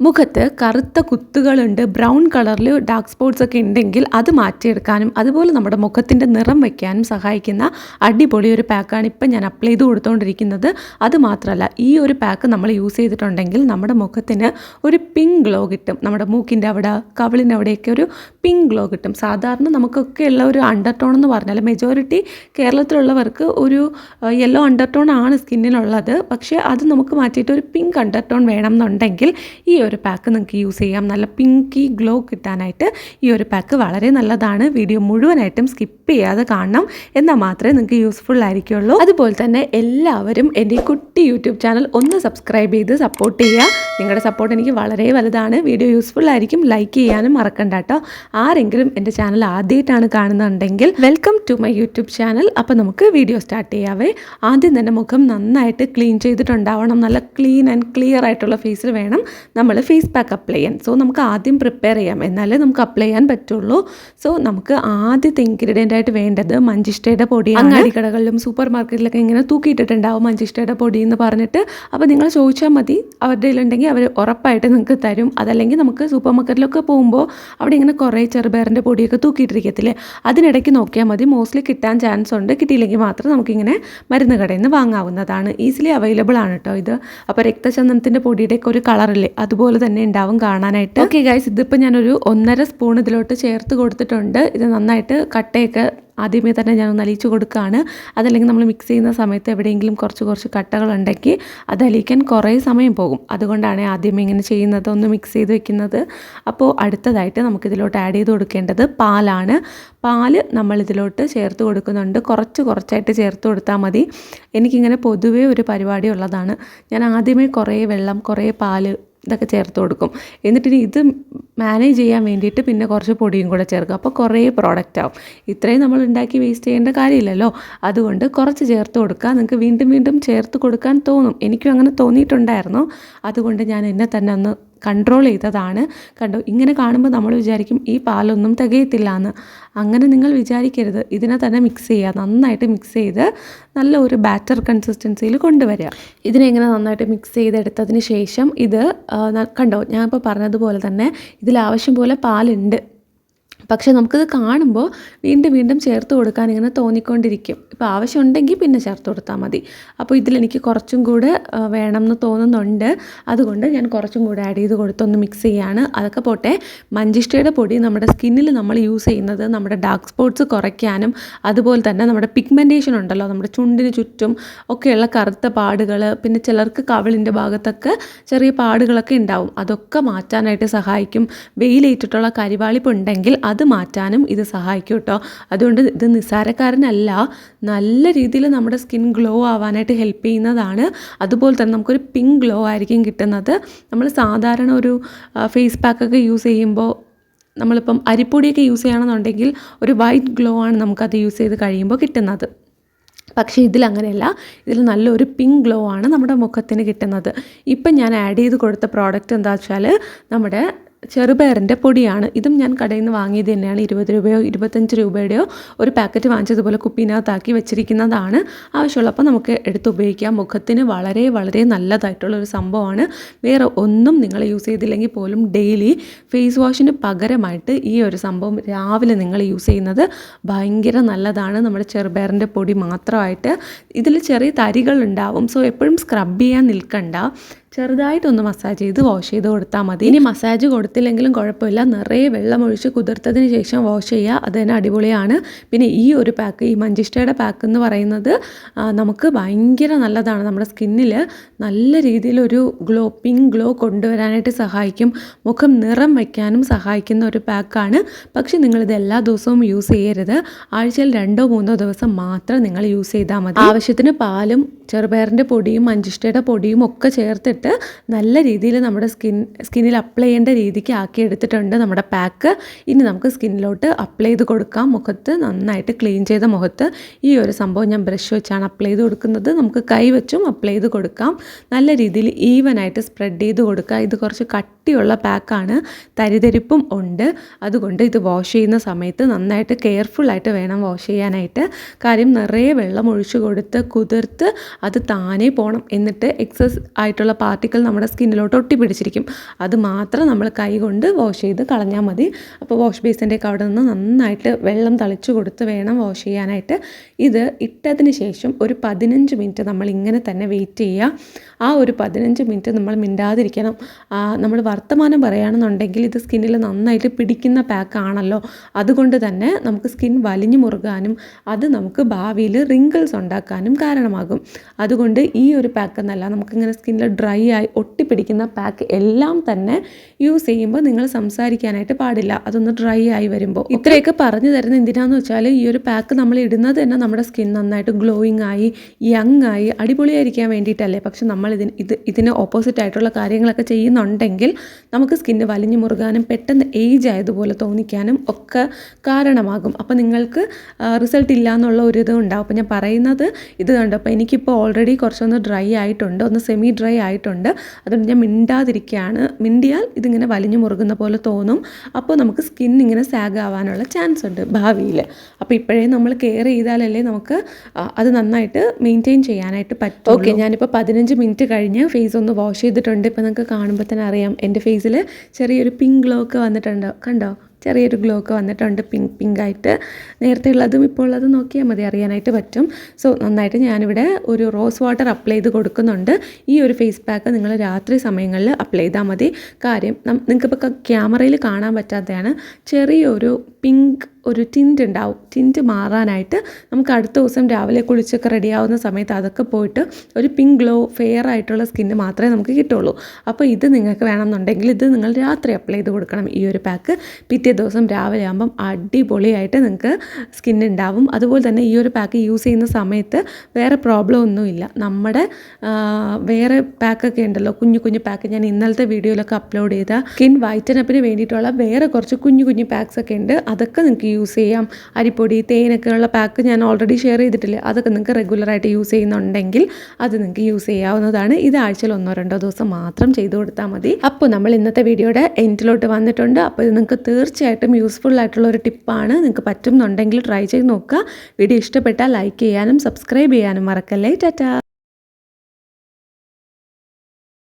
മുഖത്ത് കറുത്ത കുത്തുകളുണ്ട് ബ്രൗൺ കളറിൽ ഡാർക്ക് സ്പോട്ട്സ് ഒക്കെ ഉണ്ടെങ്കിൽ അത് മാറ്റിയെടുക്കാനും അതുപോലെ നമ്മുടെ മുഖത്തിന്റെ നിറം വയ്ക്കാനും സഹായിക്കുന്ന അടിപൊളി ഒരു പാക്കാണ് ഇപ്പം ഞാൻ അപ്ലൈ ചെയ്ത് കൊടുത്തുകൊണ്ടിരിക്കുന്നത് അത് മാത്രമല്ല ഈ ഒരു പാക്ക് നമ്മൾ യൂസ് ചെയ്തിട്ടുണ്ടെങ്കിൽ നമ്മുടെ മുഖത്തിന് ഒരു പിങ്ക് ഗ്ലോ കിട്ടും. നമ്മുടെ മൂക്കിന്റെ അവിടെ കവിളിന്റെ അവിടെയൊക്കെ ഒരു പിങ്ക് ഗ്ലോ കിട്ടും. സാധാരണ നമുക്കൊക്കെ ഉള്ള ഒരു അണ്ടർടോൺ എന്ന് പറഞ്ഞാൽ മെജോറിറ്റി കേരളത്തിലുള്ളവർക്ക് ഒരു യെല്ലോ അണ്ടർടോൺ ആണ് സ്കിന്നിനുള്ളത് പക്ഷേ അത് നമുക്ക് മാറ്റിയിട്ട് ഒരു പിങ്ക് അണ്ടർടോൺ വേണം എന്നുണ്ടെങ്കിൽ ഈ ഒരു പാക്ക് നിങ്ങൾക്ക് യൂസ് ചെയ്യാം. നല്ല പിങ്കി ഗ്ലോ കിട്ടാനായിട്ട് ഈ ഒരു പാക്ക് വളരെ നല്ലതാണ്. വീഡിയോ മുഴുവനായിട്ടും സ്കിപ്പ് ചെയ്യാതെ കാണണം. എന്നാൽ മാത്രമേ നിങ്ങൾക്ക് യൂസ്ഫുൾ ആയിരിക്കുള്ളൂ. അതുപോലെ തന്നെ എല്ലാവരും എന്റെ കുട്ടി യൂട്യൂബ് ചാനൽ ഒന്ന് സബ്സ്ക്രൈബ് ചെയ്ത് സപ്പോർട്ട് ചെയ്യുക. നിങ്ങളുടെ സപ്പോർട്ട് എനിക്ക് വളരെ വലുതാണ്. വീഡിയോ യൂസ്ഫുൾ ആയിരിക്കും. ലൈക്ക് ചെയ്യാനും മറക്കണ്ട കേട്ടോ. ആരെങ്കിലും എന്റെ ചാനൽ ആദ്യമായിട്ടാണ് കാണുന്നുണ്ടെങ്കിൽ welcome to my YouTube channel. അപ്പോൾ നമുക്ക് വീഡിയോ സ്റ്റാർട്ട് ചെയ്യാവേ. ആദ്യം തന്നെ മുഖം നന്നായിട്ട് ക്ലീൻ ചെയ്തിട്ടുണ്ടാവണം. നല്ല ക്ലീൻ ആൻഡ് ക്ലിയർ ആയിട്ടുള്ള ഫേസിൽ വേണം നമ്മൾ ഫേസ് പാക്ക് അപ്ലൈ ചെയ്യാൻ. സോ നമുക്ക് ആദ്യം പ്രിപ്പയർ ചെയ്യാം. എന്നാലേ നമുക്ക് അപ്ലൈ ചെയ്യാൻ പറ്റുള്ളൂ. സോ നമുക്ക് ആദ്യത്തെ ഇൻഗ്രീഡിയന്റ് ആയിട്ട് വേണ്ടത് മഞ്ചിഷ്ടയുടെ പൊടി അങ്ങാടി കടകളിലും സൂപ്പർ മാർക്കറ്റിലൊക്കെ ഇങ്ങനെ തൂക്കിയിട്ടിട്ടുണ്ടാവും മഞ്ചിഷ്ടയുടെ പൊടി എന്ന് പറഞ്ഞിട്ട്. അപ്പോൾ നിങ്ങൾ ചോദിച്ചാൽ മതി. അവരുടെ കയ്യിലുണ്ടെങ്കിൽ അവർ ഉറപ്പായിട്ട് നിങ്ങൾക്ക് തരും. അതല്ലെങ്കിൽ നമുക്ക് സൂപ്പർ മാർക്കറ്റിലൊക്കെ പോകുമ്പോൾ അവിടെ ഇങ്ങനെ കുറേ ചെറുപയറിന്റെ പൊടിയൊക്കെ തൂക്കിയിട്ടിരിക്കത്തില്ലേ? അതിനിടയ്ക്ക് നോക്കിയാൽ മതി. മോസ്റ്റ്ലി കിട്ടാൻ ചാൻസ് ഉണ്ട്. കിട്ടിയില്ലെങ്കിൽ മാത്രം നമുക്കിങ്ങനെ മരുന്ന് കടയിൽ നിന്ന് വാങ്ങാവുന്നതാണ്. ഈസിലി അവൈലബിൾ ആണ് കേട്ടോ ഇത്. അപ്പോൾ രക്തചന്ദനത്തിന്റെ പൊടിയുടെയൊക്കെ ഒരു കളറില്ലേ അതുപോലെ തന്നെ ഉണ്ടാവും കാണാനായിട്ട്. ഓക്കെ ഗൈസ് ഇതിപ്പോൾ ഞാനൊരു ഒന്നര സ്പൂൺ ഇതിലോട്ട് ചേർത്ത് കൊടുത്തിട്ടുണ്ട്. ഇത് നന്നായിട്ട് കട്ടയൊക്കെ ആദ്യമേ തന്നെ ഞാൻ ഒന്ന് അലിയിച്ച് കൊടുക്കുകയാണ്. അതല്ലെങ്കിൽ നമ്മൾ മിക്സ് ചെയ്യുന്ന സമയത്ത് എവിടെയെങ്കിലും കുറച്ച് കുറച്ച് കട്ടകളുണ്ടെങ്കിൽ അത് അലിയിക്കാൻ കുറേ സമയം പോകും. അതുകൊണ്ടാണ് ആദ്യമേ ഇങ്ങനെ ചെയ്യുന്നത് ഒന്ന് മിക്സ് ചെയ്ത് വെക്കുന്നത്. അപ്പോൾ അടുത്തതായിട്ട് നമുക്കിതിലോട്ട് ആഡ് ചെയ്ത് കൊടുക്കേണ്ടത് പാലാണ്. പാൽ നമ്മളിതിലോട്ട് ചേർത്ത് കൊടുക്കുന്നുണ്ട്. കുറച്ച് കുറച്ചായിട്ട് ചേർത്ത് കൊടുത്താൽ മതി. എനിക്കിങ്ങനെ പൊതുവേ ഒരു പരിപാടി ഉള്ളതാണ്. ഞാൻ ആദ്യമേ കുറേ വെള്ളം കുറേ പാൽ ഇതൊക്കെ ചേർത്ത് കൊടുക്കും. എന്നിട്ട് ഇനി ഇത് മാനേജ് ചെയ്യാൻ വേണ്ടിയിട്ട് പിന്നെ കുറച്ച് പൊടിയും കൂടെ ചേർക്കും അപ്പോൾ കുറേ പ്രോഡക്റ്റ് ആവും. ഇത്രയും നമ്മൾ ഉണ്ടാക്കി വേസ്റ്റ് ചെയ്യേണ്ട കാര്യമില്ലല്ലോ. അതുകൊണ്ട് കുറച്ച് ചേർത്ത് കൊടുക്കുക. നിങ്ങൾക്ക് വീണ്ടും വീണ്ടും ചേർത്ത് കൊടുക്കാൻ തോന്നും. എനിക്കും അങ്ങനെ തോന്നിയിട്ടുണ്ടായിരുന്നു. അതുകൊണ്ട് ഞാൻ എന്നെ തന്നെ ഒന്ന് കൺട്രോൾ ചെയ്തതാണ്. കണ്ടോ? ഇങ്ങനെ കാണുമ്പോൾ നമ്മൾ വിചാരിക്കും ഈ പാലൊന്നും തികയത്തില്ല എന്ന് അങ്ങനെ നിങ്ങൾ വിചാരിക്കരുത്. ഇതിനെ തന്നെ മിക്സ് ചെയ്യുക. നന്നായിട്ട് മിക്സ് ചെയ്ത് നല്ല ഒരു ബാറ്റർ കൺസിസ്റ്റൻസിയിൽ കൊണ്ടുവരിക. ഇതിനെ ഇങ്ങനെ നന്നായിട്ട് മിക്സ് ചെയ്തെടുത്തതിന് ശേഷം ഇത് കണ്ടോ? ഞാൻ ഇപ്പോൾ പറഞ്ഞതുപോലെ തന്നെ ഇതിൽ ആവശ്യം പോലെ പാലുണ്ട്. പക്ഷേ നമുക്കിത് കാണുമ്പോൾ വീണ്ടും വീണ്ടും ചേർത്ത് കൊടുക്കാൻ ഇങ്ങനെ തോന്നിക്കൊണ്ടിരിക്കും. ഇപ്പോൾ ആവശ്യമുണ്ടെങ്കിൽ പിന്നെ ചേർത്ത് കൊടുത്താൽ മതി. അപ്പോൾ ഇതിലെനിക്ക് കുറച്ചും കൂടെ വേണം എന്ന് തോന്നുന്നുണ്ട്. അതുകൊണ്ട് ഞാൻ കുറച്ചും കൂടെ ആഡ് ചെയ്ത് കൊടുത്തൊന്ന് മിക്സ് ചെയ്യാണ്. അതൊക്കെ പോട്ടെ. മഞ്ചിഷ്ടയുടെ പൊടി നമ്മുടെ സ്കിന്നിൽ നമ്മൾ യൂസ് ചെയ്യുന്നത് നമ്മുടെ ഡാർക്ക് സ്പോട്ട്സ് കുറയ്ക്കാനും അതുപോലെ തന്നെ നമ്മുടെ പിഗ്മെന്റേഷൻ ഉണ്ടല്ലോ നമ്മുടെ ചുണ്ടിന് ചുറ്റും ഒക്കെയുള്ള കറുത്ത പാടുകൾ പിന്നെ ചിലർക്ക് കവിളിന്റെ ഭാഗത്തൊക്കെ ചെറിയ പാടുകളൊക്കെ ഉണ്ടാവും. അതൊക്കെ മാറ്റാനായിട്ട് സഹായിക്കും. വെയിലേറ്റിട്ടുള്ള കരിവാളിപ്പ് ഉണ്ടെങ്കിൽ അത് മാറ്റാനും ഇത് സഹായിക്കും കേട്ടോ. അതുകൊണ്ട് ഇത് നിസ്സാരക്കാരനല്ല നല്ല രീതിയിൽ നമ്മുടെ സ്കിൻ ഗ്ലോ ആവാനായിട്ട് ഹെൽപ്പ് ചെയ്യുന്നതാണ്. അതുപോലെ തന്നെ നമുക്കൊരു പിങ്ക് ഗ്ലോ ആയിരിക്കും കിട്ടുന്നത്. നമ്മൾ സാധാരണ ഒരു ഫേസ് പാക്കൊക്കെ യൂസ് ചെയ്യുമ്പോൾ നമ്മളിപ്പം അരിപ്പൊടിയൊക്കെ യൂസ് ചെയ്യണമെന്നുണ്ടെങ്കിൽ ഒരു വൈറ്റ് ഗ്ലോ ആണ് നമുക്കത് യൂസ് ചെയ്ത് കഴിയുമ്പോൾ കിട്ടുന്നത്. പക്ഷേ ഇതിലങ്ങനെയല്ല ഇതിൽ നല്ലൊരു പിങ്ക് ഗ്ലോ ആണ് നമ്മുടെ മുഖത്തിന് കിട്ടുന്നത്. ഇപ്പം ഞാൻ ആഡ് ചെയ്ത് കൊടുത്ത പ്രോഡക്റ്റ് എന്താ വെച്ചാൽ നമ്മുടെ ചെറുപയറിന്റെ പൊടിയാണ്. ഇതും ഞാൻ കടയിൽ നിന്ന് വാങ്ങിയത് തന്നെയാണ്. ഇരുപത് രൂപയോ ഇരുപത്തഞ്ച് രൂപയുടെയോ ഒരു പാക്കറ്റ് വാങ്ങിച്ചതുപോലെ കുപ്പിനകത്താക്കി വെച്ചിരിക്കുന്നതാണ്. ആവശ്യമുള്ളപ്പോൾ നമുക്ക് എടുത്ത് ഉപയോഗിക്കാം. മുഖത്തിന് വളരെ വളരെ നല്ലതായിട്ടുള്ള ഒരു സംഭവമാണ്. വേറെ ഒന്നും നിങ്ങൾ യൂസ് ചെയ്തില്ലെങ്കിൽ പോലും ഡെയിലി ഫേസ് വാഷിന് പകരമായിട്ട് ഈ ഒരു സംഭവം രാവിലെ നിങ്ങൾ യൂസ് ചെയ്യുന്നത് ഭയങ്കര നല്ലതാണ്. നമ്മുടെ ചെറുപയറിന്റെ പൊടി മാത്രമായിട്ട് ഇതിൽ ചെറിയ തരികൾ ഉണ്ടാവും. സോ എപ്പോഴും സ്ക്രബ് ചെയ്യാൻ നിൽക്കണ്ട. ചെറുതായിട്ടൊന്ന് മസാജ് ചെയ്ത് വാഷ് ചെയ്ത് കൊടുത്താൽ മതി. ഇനി മസാജ് കൊടുത്തില്ലെങ്കിലും കുഴപ്പമില്ല. നിറയെ വെള്ളം ഒഴിച്ച് കുതിർത്തതിന് ശേഷം വാഷ് ചെയ്യുക അത് തന്നെ അടിപൊളിയാണ്. പിന്നെ ഈ ഒരു പാക്ക് ഈ മഞ്ചിഷ്ടയുടെ പാക്ക് എന്ന് പറയുന്നത് നമുക്ക് ഭയങ്കര നല്ലതാണ് നമ്മുടെ സ്കിന്നിൽ നല്ല രീതിയിലൊരു ഗ്ലോ പിങ്ക് ഗ്ലോ കൊണ്ടുവരാനായിട്ട് സഹായിക്കും. മുഖം നിറം വയ്ക്കാനും സഹായിക്കുന്ന ഒരു പാക്കാണ്. പക്ഷേ നിങ്ങളിത് എല്ലാ ദിവസവും യൂസ് ചെയ്യരുത്. ആഴ്ചയിൽ രണ്ടോ മൂന്നോ ദിവസം മാത്രം നിങ്ങൾ യൂസ് ചെയ്താൽ മതി. ആവശ്യത്തിന് പാലും ചെറുപയറിന്റെ പൊടിയും മഞ്ചിഷ്ടയുടെ പൊടിയും ഒക്കെ ചേർത്തിട്ട് നല്ല രീതിയിൽ നമ്മുടെ സ്കിൻ സ്കിന്നിൽ അപ്ലൈ ചെയ്യേണ്ട രീതിക്ക് ആക്കി എടുത്തിട്ടുണ്ട് നമ്മുടെ പാക്ക് ഇനി നമുക്ക് സ്കിന്നിലോട്ട് അപ്ലൈ ചെയ്ത് കൊടുക്കാം. മുഖത്ത് നന്നായിട്ട് ക്ലീൻ ചെയ്ത മുഖത്ത്. ഈ ഒരു സംഭവം ഞാൻ ബ്രഷ് വെച്ചാണ് അപ്ലൈ ചെയ്ത് കൊടുക്കുന്നത്. നമുക്ക് കൈ വെച്ചും അപ്ലൈ ചെയ്ത് കൊടുക്കാം. നല്ല രീതിയിൽ ഈവനായിട്ട് സ്പ്രെഡ് ചെയ്ത് കൊടുക്കുക. ഇത് കുറച്ച് കട്ടിയുള്ള പാക്കാണ് തരിതരിപ്പും ഉണ്ട്. അതുകൊണ്ട് ഇത് വാഷ് ചെയ്യുന്ന സമയത്ത് നന്നായിട്ട് കെയർഫുള്ളായിട്ട് വേണം വാഷ് ചെയ്യാനായിട്ട്. കാര്യം നിറയെ വെള്ളം ഒഴിച്ചു കൊടുത്ത് കുതിർത്ത് അത് താനേ പോകണം എന്നിട്ട് എക്സസ് ആയിട്ടുള്ള പാർട്ടിക്കിൾ നമ്മുടെ സ്കിന്നിലോട്ട് ഒട്ടിപ്പിടിച്ചിരിക്കും. അത് മാത്രം നമ്മൾ കൈ കൊണ്ട് വാഷ് ചെയ്ത് കളഞ്ഞാൽ മതി. അപ്പോൾ വാഷ് ബേസിന്റെയൊക്കെ അവിടെ നിന്ന് നന്നായിട്ട് വെള്ളം തളിച്ചു കൊടുത്ത് വേണം വാഷ് ചെയ്യാനായിട്ട്. ഇത് ഇട്ടതിന് ശേഷം ഒരു പതിനഞ്ച് മിനിറ്റ് നമ്മൾ ഇങ്ങനെ തന്നെ വെയിറ്റ് ചെയ്യുക. ആ ഒരു പതിനഞ്ച് മിനിറ്റ് നമ്മൾ മിണ്ടാതിരിക്കണം. നമ്മൾ വർത്തമാനം പറയുകയാണെന്നുണ്ടെങ്കിൽ ഇത് സ്കിന്നിൽ നന്നായിട്ട് പിടിക്കുന്ന പാക്കാണല്ലോ അതുകൊണ്ട് തന്നെ നമുക്ക് സ്കിൻ വലിഞ്ഞു മുറുകാനും അത് നമുക്ക് ഭാവിയിൽ റിങ്കിൾസ് ഉണ്ടാക്കാനും കാരണമാകും. അതുകൊണ്ട് ഈ ഒരു പാക്ക് എന്നല്ല നമുക്കിങ്ങനെ സ്കിന്നിൽ ഡ്രൈ ആയി ഒട്ടിപ്പിടിക്കുന്ന പാക്ക് എല്ലാം തന്നെ യൂസ് ചെയ്യുമ്പോൾ നിങ്ങൾ സംസാരിക്കാനായിട്ട് പാടില്ല. അതൊന്ന് ഡ്രൈ ആയി വരുമ്പോൾ ഇത്രയൊക്കെ പറഞ്ഞു തരുന്ന എന്തിനാന്ന് വെച്ചാൽ ഈ ഒരു പാക്ക് നമ്മൾ ഇടുന്നത് തന്നെ നമ്മുടെ സ്കിൻ നന്നായിട്ട് ഗ്ലോയിങ് ആയി യങ് ആയി അടിപൊളിയായിരിക്കാൻ വേണ്ടിയിട്ടല്ലേ? പക്ഷെ നമ്മൾ ഇതിന് ഇത് ഇതിന് ഓപ്പോസിറ്റ് ആയിട്ടുള്ള കാര്യങ്ങളൊക്കെ ചെയ്യുന്നുണ്ടെങ്കിൽ നമുക്ക് സ്കിന്ന് വലിഞ്ഞു മുറുകാനും പെട്ടെന്ന് ഏജ് ആയതുപോലെ തോന്നിക്കാനും ഒക്കെ കാരണമാകും. അപ്പോൾ നിങ്ങൾക്ക് റിസൾട്ട് ഇല്ല എന്നുള്ള ഒരു ഇത് ഉണ്ടാവും. അപ്പോൾ ഞാൻ പറയുന്നത് ഇത് കണ്ടപ്പോൾ എനിക്കിപ്പോൾ ഓൾറെഡി കുറച്ചൊന്ന് ഡ്രൈ ആയിട്ടുണ്ട്. ഒന്ന് സെമി ഡ്രൈ ആയിട്ടുണ്ട്. അതുകൊണ്ട് ഞാൻ മിണ്ടാതിരിക്കുകയാണ് മിണ്ടിയാൽ ഇതിങ്ങനെ വലിഞ്ഞു മുറുകുന്ന പോലെ തോന്നും. അപ്പോൾ നമുക്ക് സ്കിൻ ഇങ്ങനെ സാഗ് ആവാനുള്ള ചാൻസ് ഉണ്ട് ഭാവിയിൽ. അപ്പോൾ ഇപ്പോഴേ നമ്മൾ കെയർ ചെയ്താലല്ലേ നമുക്ക് അത് നന്നായിട്ട് മെയിന്റെയിൻ ചെയ്യാനായിട്ട് പറ്റും ഓക്കെ ഞാനിപ്പോൾ പതിനഞ്ച് മിനിറ്റ് കഴിഞ്ഞ് ഫേസ് ഒന്ന് വാഷ് ചെയ്തിട്ടുണ്ട്. ഇപ്പോൾ നിങ്ങൾക്ക് കാണുമ്പോൾ തന്നെ അറിയാം എന്റെ ഫേസിൽ ചെറിയൊരു പിങ്ക് ഗ്ലോ ഒക്കെ വന്നിട്ടുണ്ട്. കണ്ടോ? ചെറിയൊരു ഗ്ലോ ഒക്കെ വന്നിട്ടുണ്ട് പിങ്ക് പിങ്ക് ആയിട്ട് നേരത്തെ ഉള്ളതും ഇപ്പോൾ ഉള്ളതും നോക്കിയാൽ മതി അറിയാനായിട്ട് പറ്റും. സോ നന്നായിട്ട് ഞാനിവിടെ ഒരു റോസ് വാട്ടർ അപ്ലൈ ചെയ്ത് കൊടുക്കുന്നുണ്ട്. ഈ ഒരു ഫേസ് പാക്ക് നിങ്ങൾ രാത്രി സമയങ്ങളിൽ അപ്ലൈ ചെയ്താൽ മതി. കാര്യം നിങ്ങൾക്കിപ്പോൾ ക്യാമറയിൽ കാണാൻ പറ്റാത്തതാണ്. ചെറിയൊരു പിങ്ക് ഒരു ടിന്റ് ഉണ്ടാവും. ടിന്റ് മാറാനായിട്ട് നമുക്ക് അടുത്ത ദിവസം രാവിലെ കുളിച്ചൊക്കെ റെഡിയാവുന്ന സമയത്ത് അതൊക്കെ പോയിട്ട് ഒരു പിങ്ക് ഗ്ലോ ഫെയർ ആയിട്ടുള്ള സ്കിന്ന് മാത്രമേ നമുക്ക് കിട്ടുള്ളൂ. അപ്പോൾ ഇത് നിങ്ങൾക്ക് വേണമെന്നുണ്ടെങ്കിൽ ഇത് നിങ്ങൾ രാത്രി അപ്ലൈ ചെയ്ത് കൊടുക്കണം ഈ ഒരു പാക്ക് പിറ്റേ ദിവസം രാവിലെ ആകുമ്പം അടിപൊളിയായിട്ട് നിങ്ങൾക്ക് സ്കിൻ ഉണ്ടാവും. അതുപോലെ തന്നെ ഈ ഒരു പാക്ക് യൂസ് ചെയ്യുന്ന സമയത്ത് വേറെ പ്രോബ്ലം ഒന്നുമില്ല നമ്മുടെ വേറെ പാക്കൊക്കെ ഉണ്ടല്ലോ. കുഞ്ഞു കുഞ്ഞു പാക്ക് ഞാൻ ഇന്നലത്തെ വീഡിയോയിലൊക്കെ അപ്ലോഡ് ചെയ്ത സ്കിൻ വൈറ്റനപ്പിന് വേണ്ടിയിട്ടുള്ള വേറെ കുറച്ച് കുഞ്ഞു കുഞ്ഞു പാക്സ് ഒക്കെ ഉണ്ട്. അതൊക്കെ നിങ്ങൾക്ക് യൂസ് ചെയ്യാം. അരിപ്പൊടി തേനൊക്കെ ഉള്ള പാക്ക് ഞാൻ ഓൾറെഡി ഷെയർ ചെയ്തിട്ടില്ല? അതൊക്കെ നിങ്ങൾക്ക് റെഗുലറായിട്ട് യൂസ് ചെയ്യുന്നുണ്ടെങ്കിൽ അത് നിങ്ങൾക്ക് യൂസ് ചെയ്യാവുന്നതാണ്. ഇത് ആഴ്ചയിൽ ഒന്നോ രണ്ടോ ദിവസം മാത്രം ചെയ്തു കൊടുത്താൽ മതി. അപ്പോൾ നമ്മൾ ഇന്നത്തെ വീഡിയോയുടെ എൻഡിലോട്ട് വന്നിട്ടുണ്ട്. അപ്പോൾ ഇത് നിങ്ങൾക്ക് തീർച്ചയായിട്ടും യൂസ്ഫുൾ ആയിട്ടുള്ള ഒരു ടിപ്പാണ് നിങ്ങൾക്ക് പറ്റുന്നുണ്ടെങ്കിൽ ട്രൈ ചെയ്ത് നോക്കുക. വീഡിയോ ഇഷ്ടപ്പെട്ടാൽ ലൈക്ക് ചെയ്യാനും സബ്സ്ക്രൈബ് ചെയ്യാനും മറക്കല്ലേ. ടാറ്റാ!